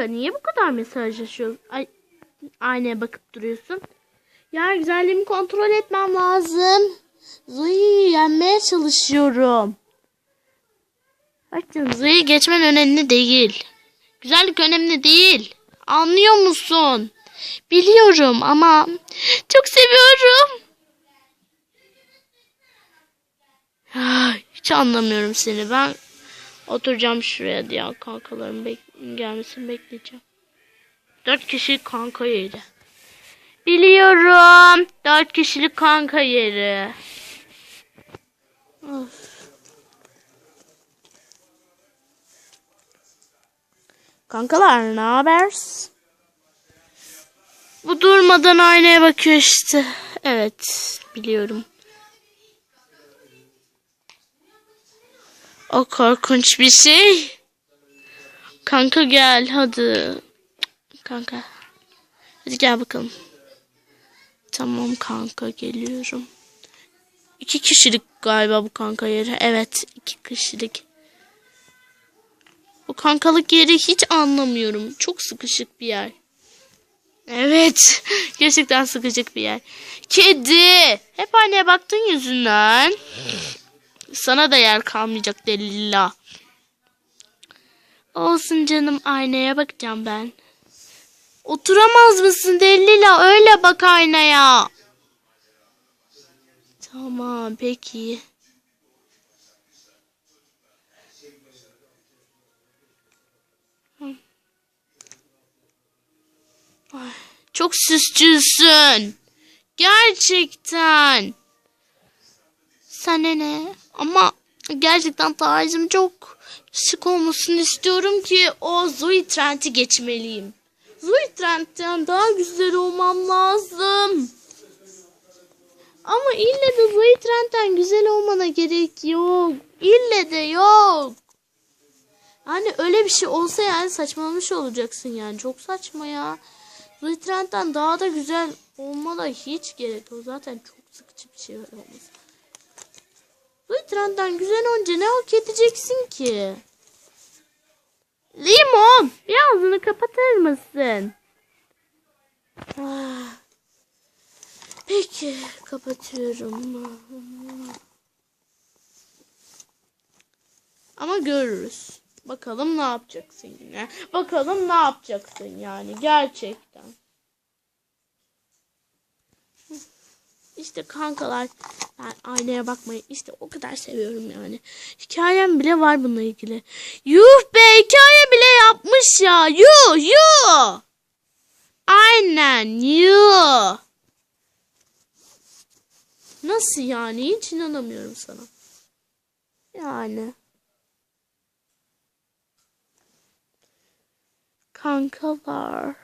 Kanka niye bu kadar mesajlaşıyorsun? Ay aynaya bakıp duruyorsun. Ya güzelliğimi kontrol etmem lazım. Zoe'yi yenmeye çalışıyorum. Bak canım Zoe'yi geçmen önemli değil. Güzellik önemli değil. Anlıyor musun? Biliyorum ama çok seviyorum. Hiç anlamıyorum seni. Ben oturacağım şuraya diye kankaların bek- gelmesini bekleyeceğim. Dört kişilik kanka yeri. Biliyorum. Dört kişilik kanka yeri. Of. Kankalar ne haber? Bu durmadan aynaya bakıyor işte. Evet biliyorum. O korkunç bir şey. Kanka gel hadi. Kanka. Hadi gel bakalım. Tamam kanka geliyorum. İki kişilik galiba bu kanka yeri. Evet iki kişilik. Bu kankalık yeri hiç anlamıyorum. Çok sıkışık bir yer. Evet. Gerçekten sıkışık bir yer. Kedi. Hep anneye baktığın yüzünden. Sana da yer kalmayacak Delila. Olsun canım aynaya bakacağım ben. Oturamaz mısın Delila? Öyle bak aynaya. Tamam peki. Çok süsçüsün. Gerçekten. Sana ne? Ama gerçekten tarzım çok şık olmasını istiyorum ki o Zoe Trent'i geçmeliyim. Zoe Trent'ten daha güzel olmam lazım. Ama ille de Zoe Trent'ten güzel olmana gerek yok. İlle de yok. Yani öyle bir şey olsa yani saçmalamış olacaksın yani. Çok saçma ya. Zoe Trent'ten daha da güzel olmana hiç gerek yok. Zaten çok sıkıcı bir şey olması. Trent'ten güzel olunca ne hak edeceksin ki? Limon bir ağzını kapatır mısın? Ah. Peki kapatıyorum. Ama görürüz. Bakalım ne yapacaksın yine. Bakalım ne yapacaksın yani gerçekten. İşte kankalar ben aynaya bakmayı işte o kadar seviyorum yani. Hikayem bile var bununla ilgili. Yuh be hikaye bile yapmış ya. Yuh yuh. Aynen yuh. Nasıl yani? Hiç inanamıyorum sana. Yani. Kankalar.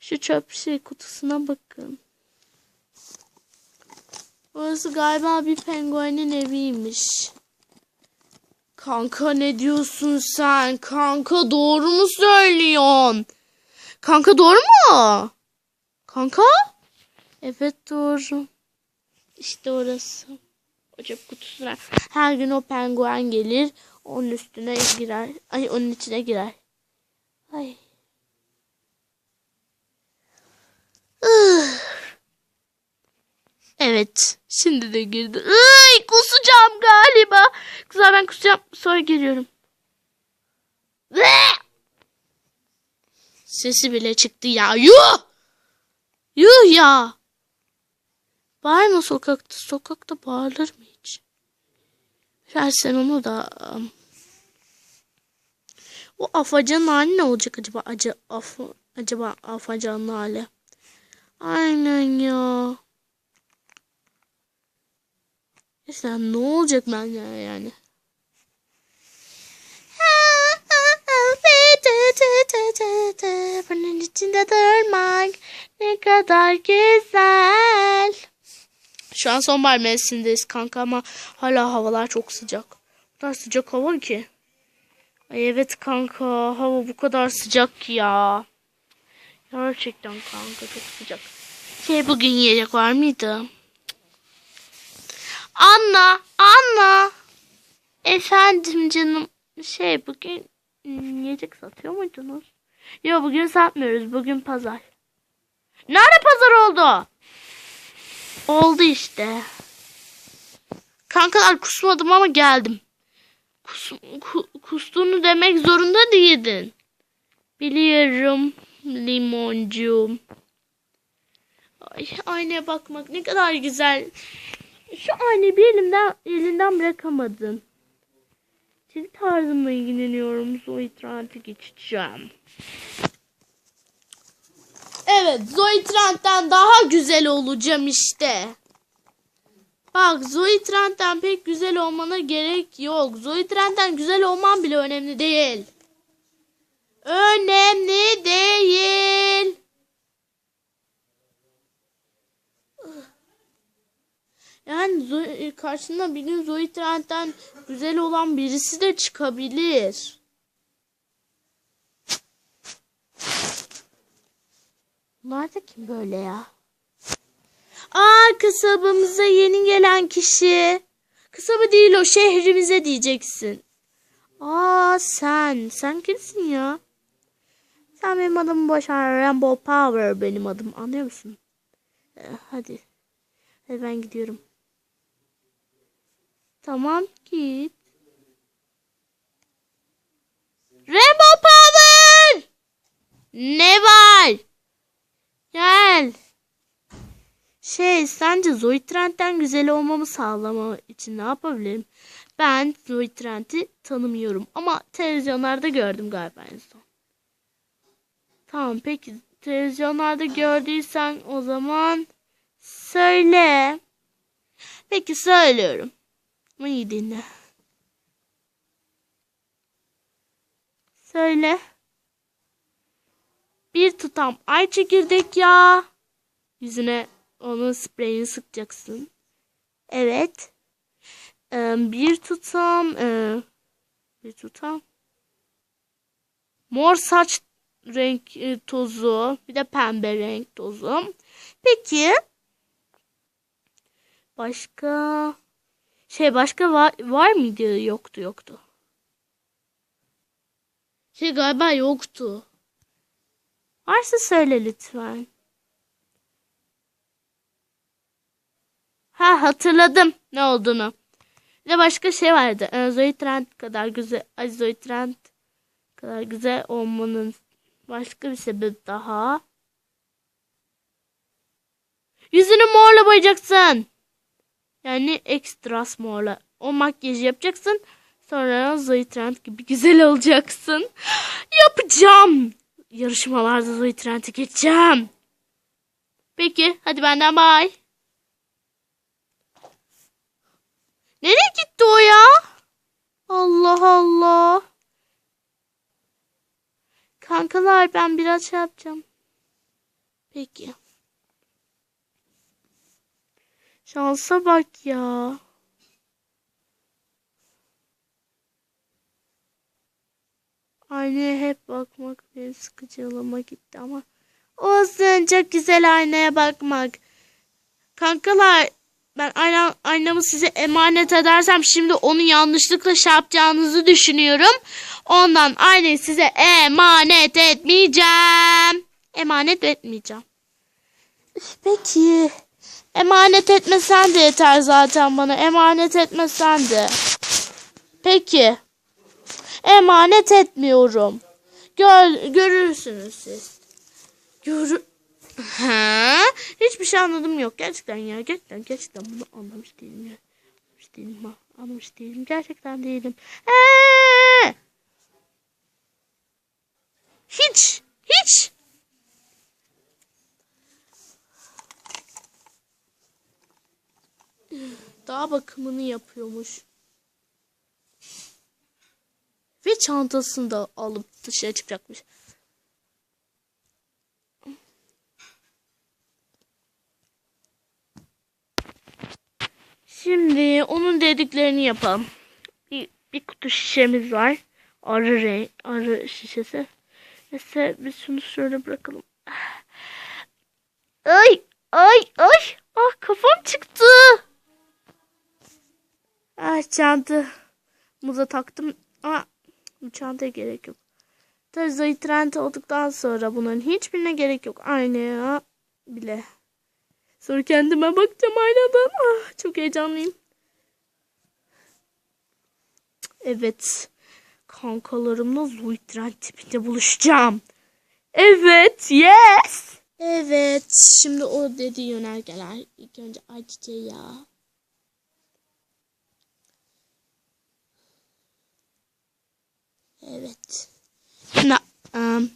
Şu çöp şey kutusuna bakın. Burası galiba bir penguenin eviymiş. Kanka ne diyorsun sen? Kanka doğru mu söylüyorsun? Kanka doğru mu? Kanka? Evet doğru. İşte orası. O çöp kutusuna. Her gün o penguen gelir. Onun üstüne girer. Ay onun içine girer. Ay. Evet. Şimdi de girdi. Ay kusacağım galiba. Kızlar ben kusacağım. Sonra geliyorum. Ve! Sesi bile çıktı ya. Yuh! Yuh ya. Bağırma sokakta. Sokakta bağırılır mı hiç? Ver sen onu da. um, O afacanın hali ne olacak acaba? Acı, af, acaba afacanın hali. Aynen ya. Sen ne olacak bence yani? Bunun içinde durmak ne kadar güzel. Şu an sonbahar mevsimindeyiz kanka ama hala havalar çok sıcak. O kadar sıcak hava ki. Ay evet kanka hava bu kadar sıcak ki ya. Gerçekten kanka çok sıcak. Şey bugün yiyecek var mıydı? Anna, Anna. Efendim canım. Şey bugün yiyecek satıyor muydunuz? Yok bugün satmıyoruz. Bugün pazar. Nerede pazar oldu? Oldu işte. Kankalar kusmadım ama geldim. Kus, ku- kustuğunu demek zorunda değildin. Biliyorum limoncuğum. Ay, aynaya bakmak ne kadar güzel. Şu aynayı bir elimden elinden bırakamadın. Cilt tarzımla ilgileniyorum. Zoe Trent'i geçeceğim. Evet Zoe Trent'ten daha güzel olacağım işte. Bak Zoe Trent'ten pek güzel olmana gerek yok. Zoe Trent'ten güzel olman bile önemli değil. Önemli değil. Yani Zoe, karşına bir gün Zoe Trent'ten güzel olan birisi de çıkabilir. Bunlar da kim böyle ya? Aa kasabamıza yeni gelen kişi. Kasaba değil o şehrimize diyeceksin. Aa sen. Sen kimsin ya? Sen benim adımı boşver. Rainbow Power benim adım. Anlıyor musun? Ee, hadi. Hadi ben gidiyorum. Tamam git. Rainbow Power! Ne var? Gel. Şey sence Zoe Trent'ten güzel olmamı sağlama için ne yapabilirim? Ben Zoe Trent'i tanımıyorum ama televizyonlarda gördüm galiba en son. Tamam peki televizyonlarda gördüysen o zaman söyle. Peki söylüyorum. Ama iyi. Söyle. Bir tutam ay çekirdek yağı. Yüzüne onun spreyini sıkacaksın. Evet. Ee, bir tutam e, bir tutam mor saç renk e, tozu bir de pembe renk tozu. Peki başka şey başka var, var mıydı? Yoktu yoktu. Şey galiba yoktu. Varsa söyle lütfen. Ha hatırladım ne olduğunu. Bir de başka şey vardı. Zoe Trent kadar güzel, ay Zoe Trent kadar güzel olmanın başka bir sebep daha. Yüzünü morla boyayacaksın. Yani ekstras morla. O makyajı yapacaksın. Sonra Zoe Trent gibi güzel olacaksın. Yapacağım. Yarışmalarda Zoe Trent'i geçeceğim. Peki hadi benden bay. Nereye gitti o ya? Allah Allah. Kankalar ben biraz şey yapacağım. Peki. Şansa bak ya. Aynaya hep bakmak beni sıkıcılığıma gitti ama olsun çok güzel aynaya bakmak. Kankalar ben ayna, aynamı size emanet edersem şimdi onu yanlışlıkla şey yapacağınızı düşünüyorum. Ondan aynayı size emanet etmeyeceğim. Emanet etmeyeceğim. Peki. Emanet etmesen de yeter zaten bana. Emanet etmesen de. Peki. Emanet etmiyorum. Gör, görürsünüz siz. Görü... Ha? Hiçbir şey anladım yok. Gerçekten ya. Gerçekten gerçekten bunu anlamış değilim ya. Anlamış değilim. Anlamış değilim. Gerçekten değilim. Ee! Hiç. Hiç. Daha bakımını yapıyormuş. Ve çantasını da alıp dışarı çıkacakmış. Şimdi onun dediklerini yapalım. Bir, bir kutu şişemiz var. Arı renk, arı şişesi. Neyse biz şunu şöyle bırakalım. Ay, ay, ay. Ah kafam çıktı. Ah çanta. Muza taktım ama bu çantaya gerek yok. Tabii Zoe Trent olduktan sonra bunların hiçbirine gerek yok. Aynaya bile. Sonra kendime bakacağım aynadan. Ah, çok heyecanlıyım. Evet. Kankalarımla Zoe Trent tipinde buluşacağım. Evet. Yes. Evet. Şimdi o dediği yönergeler. İlk önce ayçiçeği yağı. Evet. Şimdi em,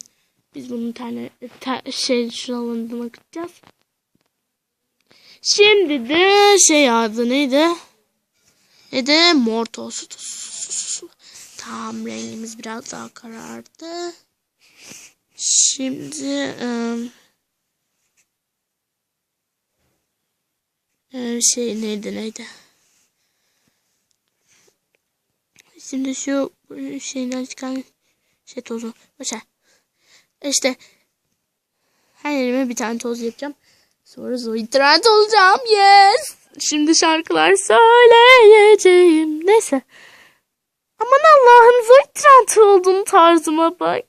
biz bunun tane te, şey şuralarına bakacağız. Şimdi de şey adı neydi? Neydi? Mor toz. Tamam rengimiz biraz daha karardı. Şimdi em, şey neydi neydi? Şimdi şu şeyden çıkan şey tozu. Başa. İşte her yerime bir tane toz yapacağım. Sonra Zoe Trent olacağım. Yes. Şimdi şarkılar söyleyeceğim. Neyse. Aman Allah'ım Zoe Trent oldum tarzıma bak.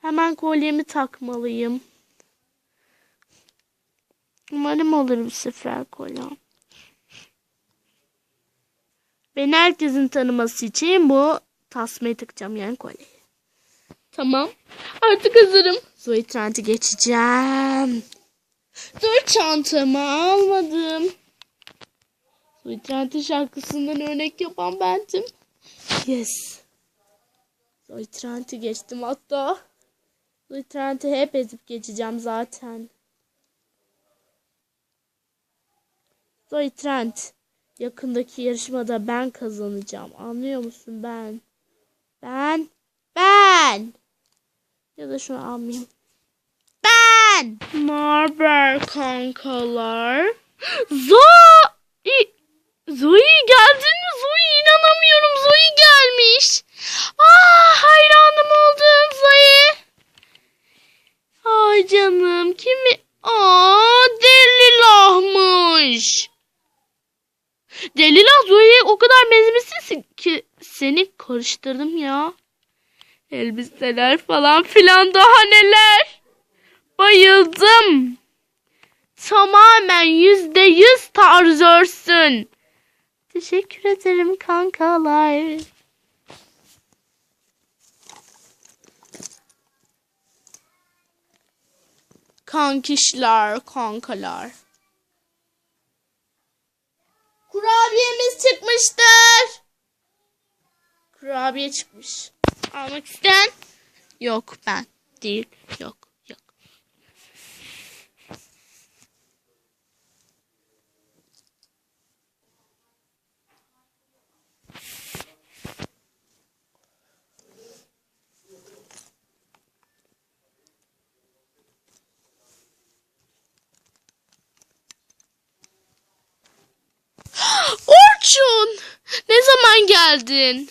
Hemen kolyemi takmalıyım. Umarım olur bu sefer kolyem. Beni herkesin tanıması için bu tasmayı takacağım yani kolyeyi. Tamam. Artık hazırım. Zoe Trent'i geçeceğim. Dur çantamı almadım. Zoe Trent'in şarkısından örnek yapan bendim. Yes. Zoe Trent'i geçtim hatta. Zoe Trent'i hep ezip geçeceğim zaten. Zoe Trent. Yakındaki yarışmada ben kazanacağım. Anlıyor musun ben? Ben. Ben. Ya da şunu almayayım. Ben. Marber kankalar. Zoe. Zoe geldin mi? Zoe inanamıyorum. Zoe gelmiş. Ah hayranım oldum Zoe. Ay canım kimi? Aa delilahmış. Delila Zoe'ye o kadar benzemişsin ki seni karıştırdım ya. Elbiseler falan filan daha neler. Bayıldım. Tamamen yüzde yüz tarzörsün. Teşekkür ederim kankalar. Kankişler, kankalar. Kurabiye çıkmış. Almak isteyen? Yok ben. Değil. Yok. Yok. Orçun! Ne zaman geldin?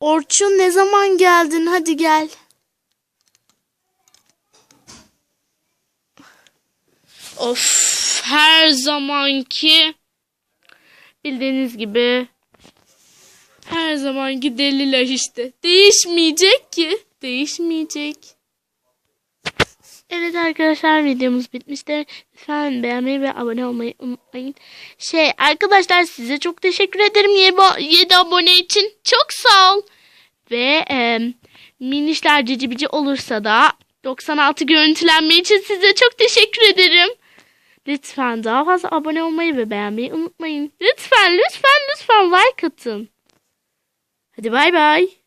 Orçun ne zaman geldin? Hadi gel. Of her zamanki bildiğiniz gibi her zamanki deliler işte. Değişmeyecek ki. Değişmeyecek. Evet arkadaşlar videomuz bitmiştir. Lütfen beğenmeyi ve abone olmayı unutmayın. Şey arkadaşlar size çok teşekkür ederim 7 abone için. Çok sağ ol. Ve e, minişler cici bici olursa da 96 görüntülenme için size çok teşekkür ederim. Lütfen daha fazla abone olmayı ve beğenmeyi unutmayın. Lütfen lütfen lütfen like atın. Hadi bay bay.